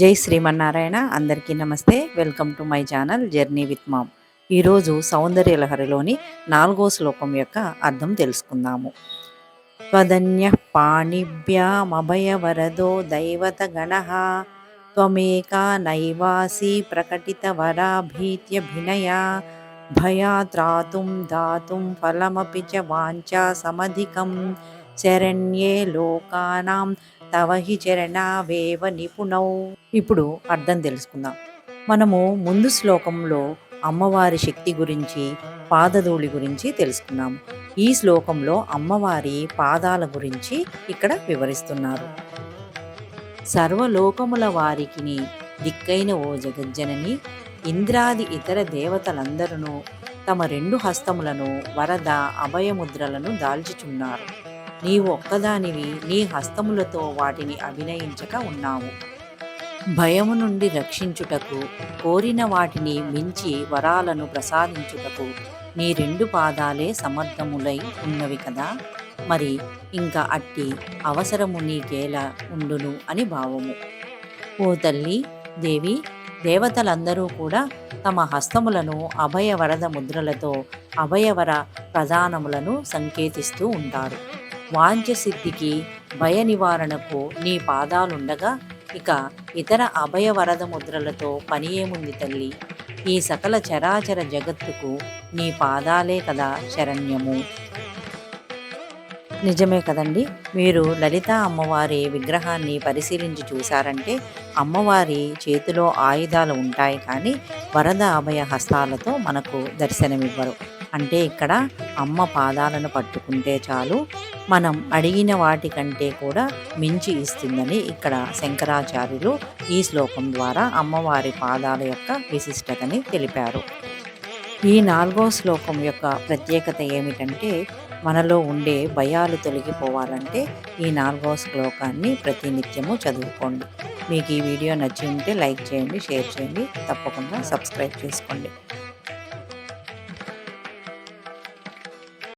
జై శ్రీమన్నారాయణ. అందరికీ నమస్తే. Welcome to my channel journey with mom. ఈరోజు సౌందర్య లహరిలోని నాలుగో శ్లోకం యొక్క అర్థం తెలుసుకుందాము. త్వదన్య పాణిభ్యామభయవరదో దైవత గణ త్వమేకా నైవాసి ప్రకటిత వరాభీత్యభినయా భయాత్రాతుం దాతుం ఫలమపి చ వాంఛా సమధికం శరణ్యే లోకానాం తవ హి చరణావేవ నిపుణౌ. ఇప్పుడు అర్థం తెలుసుకుందాం. మనము ముందు శ్లోకంలో అమ్మవారి శక్తి గురించి పాదధూళి గురించి తెలుసుకున్నాము ఈ శ్లోకంలో అమ్మవారి పాదాల గురించి ఇక్కడ వివరిస్తున్నారు. సర్వలోకముల వారికి దిక్కైన ఓ జగజ్జనని ఇంద్రాది ఇతర దేవతలందరూ తమ రెండు హస్తములను వరద అభయముద్రలను దాల్చుచున్నారు. నీవు ఒక్కదానివి నీ హస్తములతో వాటిని అభినయించక ఉన్నావు. భయము నుండి రక్షించుటకు కోరిన వాటిని మించి వరాలను ప్రసాదించుటకు నీ రెండు పాదాలే సమర్థములై ఉన్నవి కదా? మరి ఇంకా అట్టి అవసరము నీకేలా ఉండును అని భావము. ఓ తల్లి దేవి దేవతలందరూ కూడా తమ హస్తములను అభయ వరద ముద్రలతో అభయవర ప్రధానములను సంకేతిస్తూ ఉంటారు. వాంఛసిద్ధికి భయ నివారణకు నీ పాదాలుండగా ఇక ఇతర అభయ వరద ముద్రలతో పని ఏముంది తల్లి. ఈ సకల చరాచర జగత్తుకు నీ పాదాలే కదా శరణ్యము. నిజమే కదండి. మీరు లలిత అమ్మవారి విగ్రహాన్ని పరిశీలించి చూశారంటే అమ్మవారి చేతిలో ఆయుధాలు ఉంటాయి కానీ వరద అభయ హస్తాలతో మనకు దర్శనమివ్వరు. అంటే ఇక్కడ అమ్మ పాదాలను పట్టుకుంటే చాలు మనం అడిగిన వాటికంటే కూడా మించి ఇస్తుందని ఇక్కడ శంకరాచార్యులు ఈ శ్లోకం ద్వారా అమ్మవారి పాదాల యొక్క విశిష్టతని తెలిపారు. ఈ నాలుగో శ్లోకం యొక్క ప్రత్యేకత ఏమిటంటే మనలో ఉండే భయాలు తొలగిపోవాలంటే ఈ నాలుగో శ్లోకాన్ని ప్రతినిత్యము చదువుకోండి. మీకు ఈ వీడియో నచ్చి ఉంటే లైక్ చేయండి షేర్ చేయండి తప్పకుండా సబ్స్క్రైబ్ చేసుకోండి.